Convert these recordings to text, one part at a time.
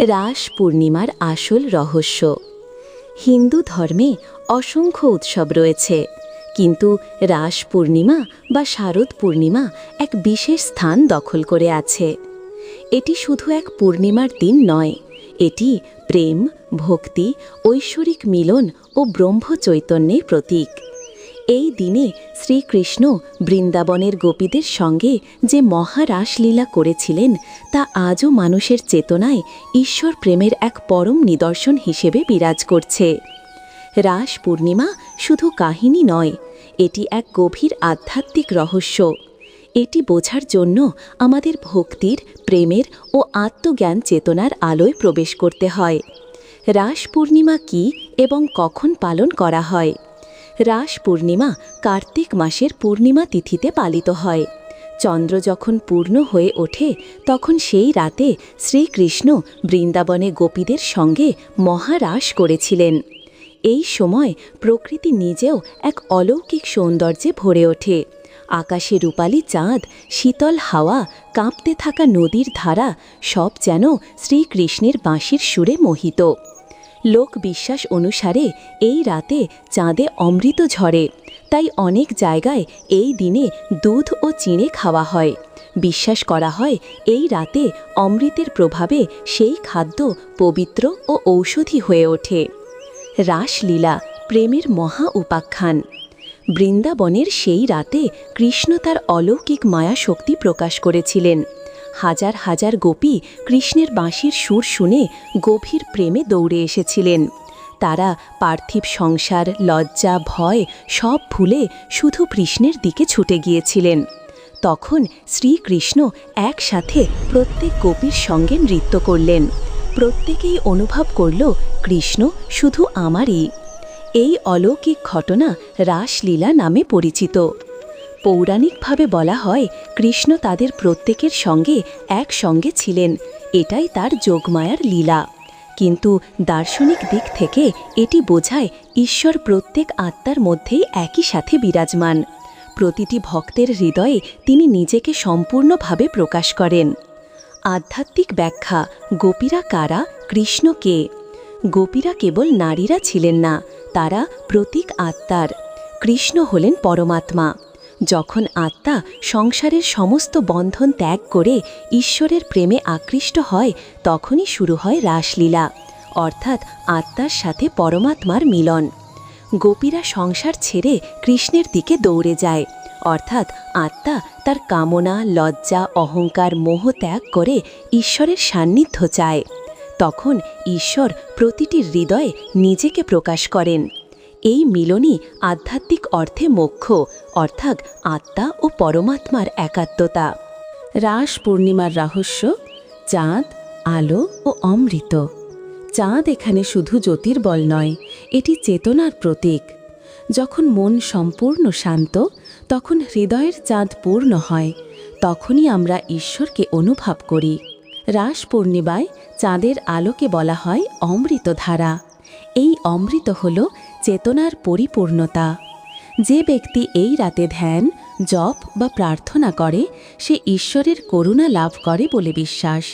রাস পূর্ণিমার আসল রহস্য। হিন্দু ধর্মে অসংখ্য উৎসব রয়েছে, কিন্তু রাস পূর্ণিমা বা শারদ পূর্ণিমা এক বিশেষ স্থান দখল করে আছে। এটি শুধু এক পূর্ণিমার দিন নয়, এটি প্রেম, ভক্তি, ঐশ্বরিক মিলন ও ব্রহ্ম চৈতন্যের প্রতীক। এই দিনে শ্রীকৃষ্ণ বৃন্দাবনের গোপীদের সঙ্গে যে মহারাসলীলা করেছিলেন, তা আজও মানুষের চেতনায় ঈশ্বর প্রেমের এক পরম নিদর্শন হিসেবে বিরাজ করছে। রাস পূর্ণিমা শুধু কাহিনী নয়, এটি এক গভীর আধ্যাত্মিক রহস্য। এটি বোঝার জন্য আমাদের ভক্তির, প্রেমের ও আত্মজ্ঞান চেতনার আলোয় প্রবেশ করতে হয়। রাস পূর্ণিমা কী এবং কখন পালন করা হয়? রাস পূর্ণিমা কার্তিক মাসের পূর্ণিমা তিথিতে পালিত হয়। চন্দ্র যখন পূর্ণ হয়ে ওঠে, তখন সেই রাতে শ্রীকৃষ্ণ বৃন্দাবনে গোপীদের সঙ্গে মহারাস করেছিলেন। এই সময় প্রকৃতি নিজেও এক অলৌকিক সৌন্দর্যে ভরে ওঠে। আকাশে রূপালি চাঁদ, শীতল হাওয়া, কাঁপতে থাকা নদীর ধারা সব যেন শ্রীকৃষ্ণের বাঁশির সুরে মোহিত। লোক বিশ্বাস অনুসারে এই রাতে চাঁদে অমৃত ঝরে। তাই অনেক জায়গায় এই দিনে দুধ ও চিঁড়ে খাওয়া হয়। বিশ্বাস করা হয় এই রাতে অমৃতের প্রভাবে সেই খাদ্য পবিত্র ও ঔষধি হয়ে ওঠে। রাসলীলা, প্রেমের মহা উপাখ্যান। বৃন্দাবনের সেই রাতে কৃষ্ণ তার অলৌকিক মায়া শক্তি প্রকাশ করেছিলেন। হাজার হাজার গোপী কৃষ্ণের বাঁশির সুর শুনে গভীর প্রেমে দৌড়ে এসেছিলেন। তারা পার্থিব সংসার, লজ্জা, ভয় সব ভুলে শুধু কৃষ্ণের দিকে ছুটে গিয়েছিলেন। তখন শ্রীকৃষ্ণ একসাথে প্রত্যেক গোপীর সঙ্গে নৃত্য করলেন। প্রত্যেকেই অনুভব করল, কৃষ্ণ শুধু আমারই। এই অলৌকিক ঘটনা রাসলীলা নামে পরিচিত। পৌরাণিকভাবে বলা হয়, কৃষ্ণ তাদের প্রত্যেকের সঙ্গে একসঙ্গে ছিলেন। এটাই তার যোগমায়ার লীলা। কিন্তু দার্শনিক দিক থেকে এটি বোঝায় ঈশ্বর প্রত্যেক আত্মার মধ্যেই একই সাথে বিরাজমান। প্রতিটি ভক্তের হৃদয়ে তিনি নিজেকে সম্পূর্ণভাবে প্রকাশ করেন। আধ্যাত্মিক ব্যাখ্যা, গোপীরা কারা, কৃষ্ণ কে? গোপীরা কেবল নারীরা ছিলেন না, তারা প্রতীক আত্মার। কৃষ্ণ হলেন পরমাত্মা। যখন আত্মা সংসারের সমস্ত বন্ধন ত্যাগ করে ঈশ্বরের প্রেমে আকৃষ্ট হয়, তখনই শুরু হয় রাসলীলা, অর্থাৎ আত্মার সাথে পরমাত্মার মিলন। গোপীরা সংসার ছেড়ে কৃষ্ণের দিকে দৌড়ে যায়, অর্থাৎ আত্মা তার কামনা, লজ্জা, অহংকার, মোহ ত্যাগ করে ঈশ্বরের সান্নিধ্য চায়। তখন ঈশ্বর প্রতিটি হৃদয়ে নিজেকে প্রকাশ করেন। এই মিলনই আধ্যাত্মিক অর্থে মোক্ষ, অর্থাৎ আত্মা ও পরমাত্মার একাত্মতা। রাস পূর্ণিমার রহস্য, চাঁদ, আলো ও অমৃত। চাঁদ এখানে শুধু জ্যোতির্বল নয়, এটি চেতনার প্রতীক। যখন মন সম্পূর্ণ শান্ত, তখন হৃদয়ের চাঁদ পূর্ণ হয়, তখনই আমরা ঈশ্বরকে অনুভব করি। রাস পূর্ণিমায় চাঁদের আলোকে বলা হয় অমৃতধারা। এই অমৃত হল চেতনার পরিপূর্ণতা। যে ব্যক্তি এই রাতে ধ্যান, জপ বা প্রার্থনা করে, সে ঈশ্বরের করুণা লাভ করে বলে বিশ্বাস।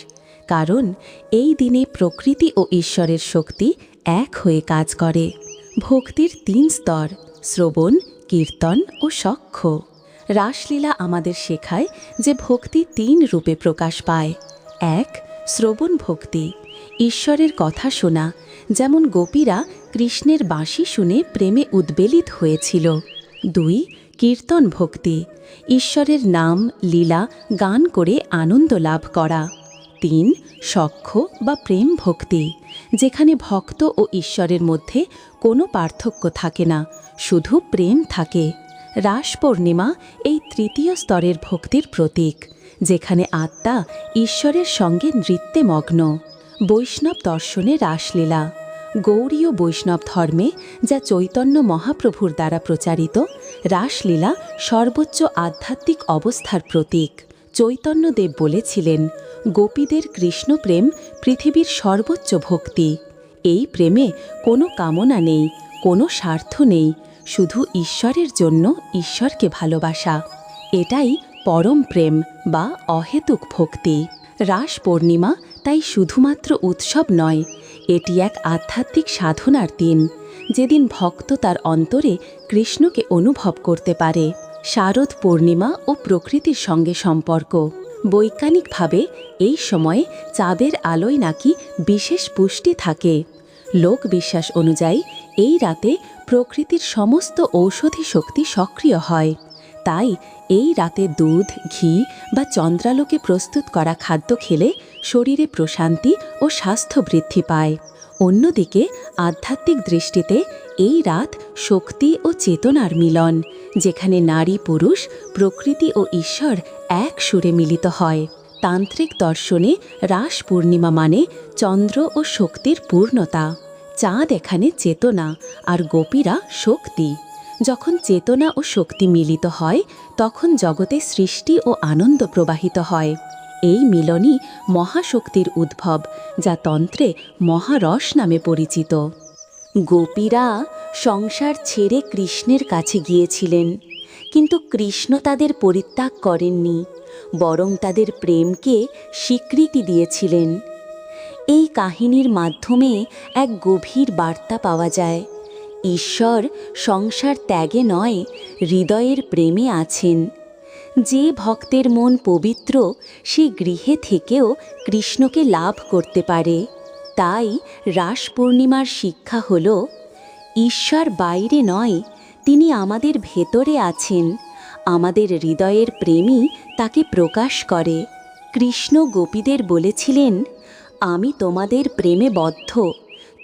কারণ এই দিনে প্রকৃতি ও ঈশ্বরের শক্তি এক হয়ে কাজ করে। ভক্তির তিন স্তর, শ্রবণ, কীর্তন ও সখ্য। রাসলীলা আমাদের শেখায় যে ভক্তি তিন রূপে প্রকাশ পায়। এক, শ্রবণ ভক্তি। ঈশ্বরের কথা শোনা, যেমন গোপীরা কৃষ্ণের বাঁশি শুনে প্রেমে উদ্বেলিত হয়েছিল। দুই, কীর্তন ভক্তি, ঈশ্বরের নাম, লীলা, গান করে আনন্দ লাভ করা। তিন, সখ্য বা প্রেম ভক্তি, যেখানে ভক্ত ও ঈশ্বরের মধ্যে কোনো পার্থক্য থাকে না, শুধু প্রেম থাকে। রাস পূর্ণিমা এই তৃতীয় স্তরের ভক্তির প্রতীক, যেখানে আত্মা ঈশ্বরের সঙ্গে নৃত্যে মগ্ন। বৈষ্ণব দর্শনে রাসলীলা। গৌরীয় বৈষ্ণব ধর্মে যা চৈতন্য মহাপ্রভুর দ্বারা প্রচারিত, রাসলীলা সর্বোচ্চ আধ্যাত্মিক অবস্থার প্রতীক। চৈতন্যদেব বলেছিলেন, গোপীদের কৃষ্ণপ্রেম পৃথিবীর সর্বোচ্চ ভক্তি। এই প্রেমে কোনো কামনা নেই, কোনো স্বার্থ নেই, শুধু ঈশ্বরের জন্য ঈশ্বরকে ভালোবাসা। এটাই পরম প্রেম বা অহেতুক ভক্তি। রাস পূর্ণিমা তাই শুধুমাত্র উৎসব নয় এটি এক আধ্যাত্মিক সাধনার দিন, যেদিন ভক্ত তার অন্তরে কৃষ্ণকে অনুভব করতে পারে। শারদ পূর্ণিমা ও প্রকৃতির সঙ্গে সম্পর্ক। বৈজ্ঞানিকভাবে এই সময়ে চাঁদের আলোয় নাকি বিশেষ পুষ্টি থাকে। লোক বিশ্বাস অনুযায়ী এই রাতে প্রকৃতির সমস্ত ঔষধি শক্তি সক্রিয় হয়। তাই এই রাতে দুধ, ঘি বা চন্দ্রালোকে প্রস্তুত করা খাদ্য খেলে শরীরে প্রশান্তি ও স্বাস্থ্য বৃদ্ধি পায়। অন্যদিকে আধ্যাত্মিক দৃষ্টিতে এই রাত শক্তি ও চেতনার মিলন, যেখানে নারী, পুরুষ, প্রকৃতি ও ঈশ্বর এক সুরে মিলিত হয়। তান্ত্রিক দর্শনে রাস পূর্ণিমা মানে চন্দ্র ও শক্তির পূর্ণতা, চাঁদ এখানে চেতনা আর গোপীরা শক্তি। যখন চেতনা ও শক্তি মিলিত হয়, তখন জগতে সৃষ্টি ও আনন্দ প্রবাহিত হয়। এই মিলনই মহাশক্তির উদ্ভব, যা তন্ত্রে মহারস নামে পরিচিত। গোপীরা সংসার ছেড়ে কৃষ্ণের কাছে গিয়েছিলেন, কিন্তু কৃষ্ণ তাদের পরিত্যাগ করেননি, বরং তাদের প্রেমকে স্বীকৃতি দিয়েছিলেন। এই কাহিনীর মাধ্যমে এক গভীর বার্তা পাওয়া যায়। ঈশ্বর সংসার ত্যাগে নয়, হৃদয়ের প্রেমে আছেন। যে ভক্তের মন পবিত্র, সে গৃহে থেকেও কৃষ্ণকে লাভ করতে পারে। তাই রাস পূর্ণিমার শিক্ষা হল, ঈশ্বর বাইরে নয়, তিনি আমাদের ভেতরে আছেন। আমাদের হৃদয়ের প্রেমই তাকে প্রকাশ করে। কৃষ্ণ গোপীদের বলেছিলেন, আমি তোমাদের প্রেমে বদ্ধ।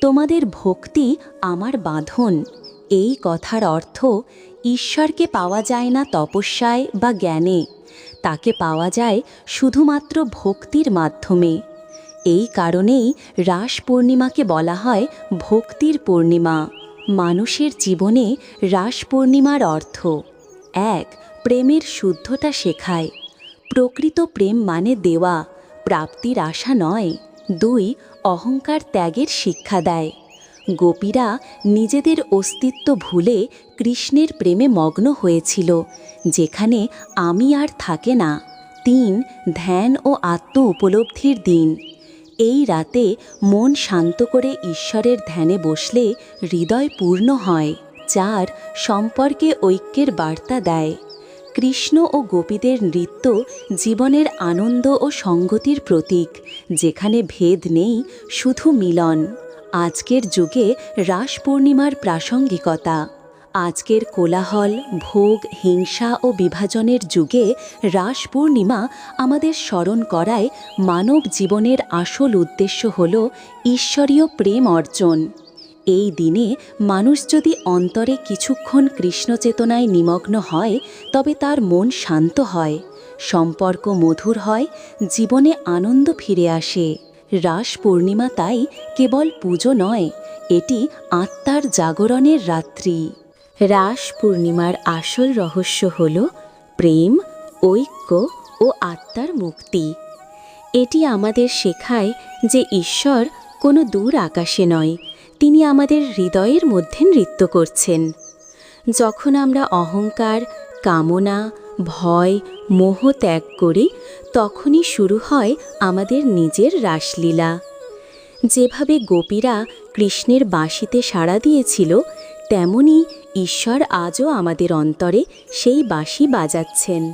তোমাদের ভক্তি আমার বাঁধন। এই কথার অর্থ, ঈশ্বরকে পাওয়া যায় না তপস্যায় বা জ্ঞানে। তাকে পাওয়া যায় শুধুমাত্র ভক্তির মাধ্যমে। এই কারণেই রাস পূর্ণিমাকে বলা হয় ভক্তির পূর্ণিমা। মানুষের জীবনে রাস পূর্ণিমার অর্থ, এক, প্রেমের শুদ্ধতা শেখায়। প্রকৃত প্রেম মানে দেওয়া, প্রাপ্তির আশা নয়। দুই অহংকার ত্যাগের শিক্ষা দেয়। গোপীরা নিজেদের অস্তিত্ব ভুলে কৃষ্ণের প্রেমে মগ্ন হয়েছিল, যেখানে আমি আর থাকে না। তিন, ধ্যান ও আত্ম উপলব্ধির দিন। এই রাতে মন শান্ত করে ঈশ্বরের ধ্যানে বসলে হৃদয় পূর্ণ হয় চার সম্পর্কে ঐক্যের বার্তা দেয়। কৃষ্ণ ও গোপীদের নৃত্য জীবনের আনন্দ ও সঙ্গতির প্রতীক, যেখানে ভেদ নেই, শুধু মিলন। আজকের যুগে রাস পূর্ণিমার প্রাসঙ্গিকতা। আজকের কোলাহল, ভোগ, হিংসা ও বিভাজনের যুগে রাস পূর্ণিমা আমাদের স্মরণ করায় মানব জীবনের আসল উদ্দেশ্য হল ঈশ্বরীয় প্রেম অর্জন। এই দিনে মানুষ যদি অন্তরে কিছুক্ষণ কৃষ্ণ চেতনায় নিমগ্ন হয়, তবে তার মন শান্ত হয়, সম্পর্ক মধুর হয়, জীবনে আনন্দ ফিরে আসে। রাস পূর্ণিমা তাই কেবল পুজো নয়, এটি আত্মার জাগরণের রাত্রি। রাস পূর্ণিমার আসল রহস্য হল প্রেম, ঐক্য ও আত্মার মুক্তি। এটি আমাদের শেখায় যে ঈশ্বর কোনো দূর আকাশে নয় তিনি আমাদের হৃদয়ের মধ্যে নৃত্য করছেন। যখন আমরা অহংকার, কামনা, ভয়, মোহ ত্যাগ করি, তখনই শুরু হয় আমাদের নিজের রাসলীলা। যেভাবে গোপীরা কৃষ্ণের বাঁশিতে সাড়া দিয়েছিল, তেমনি ঈশ্বর আজও আমাদের অন্তরে সেই বাঁশি বাজাচ্ছেন।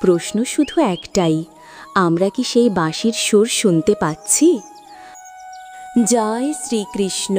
প্রশ্ন শুধু একটাই, আমরা কি সেই বাঁশির সুর শুনতে পাচ্ছি? জয় শ্রীকৃষ্ণ।